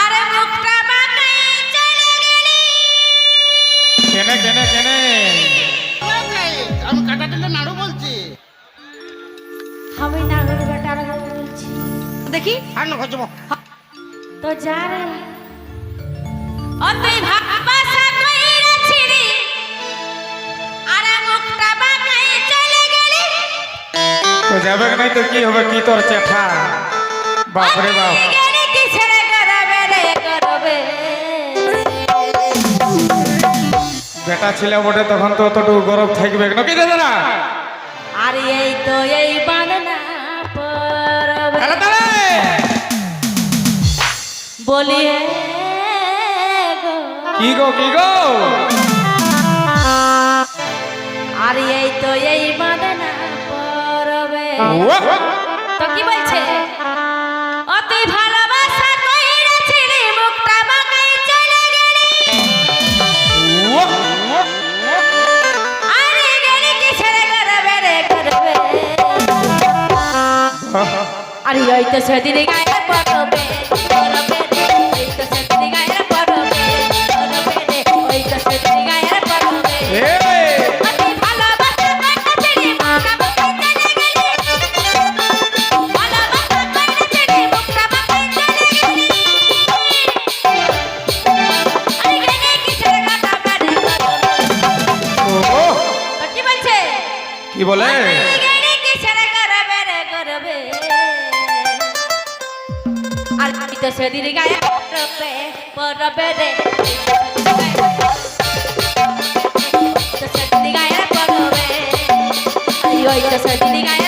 আরে মুখটা বাঁকাই চলে গেলি। কেনে কেনে কেনে আমি কাটা টেলে নাড়ু বলছি। আমি না হলে বেটার বলছি। দেখি আর না খোঁজবো তো যা রে। ও তুই ভাবাসা কইরা ছিড়ি আরে মুখটা বাঁকাই চলে গেলি। তো যাবে নাই তো কি হবে কি তোর চেঠা? বাপরে বাপ। বেটা ছেলে বটে তখন তো অতটুকু গরম থাকবে নাকি দাদা? না আর এই তো এই পরবে। বলি গো। কি গো কি গো? আর এই তো এই বাঁধনা পরবে। তো কি আরে ওই তো সেদিন গায়ে সেদিন গায়ে পড়বে পড়বে রে। তো সেদিন গায়ে পড়বে। আই ওই তো সেদিন গায়ে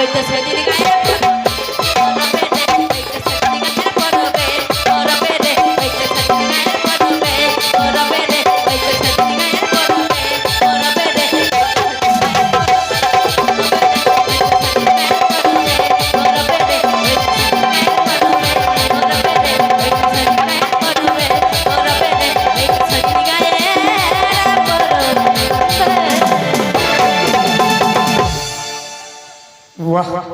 ওই তো সেদিন গায়ে wax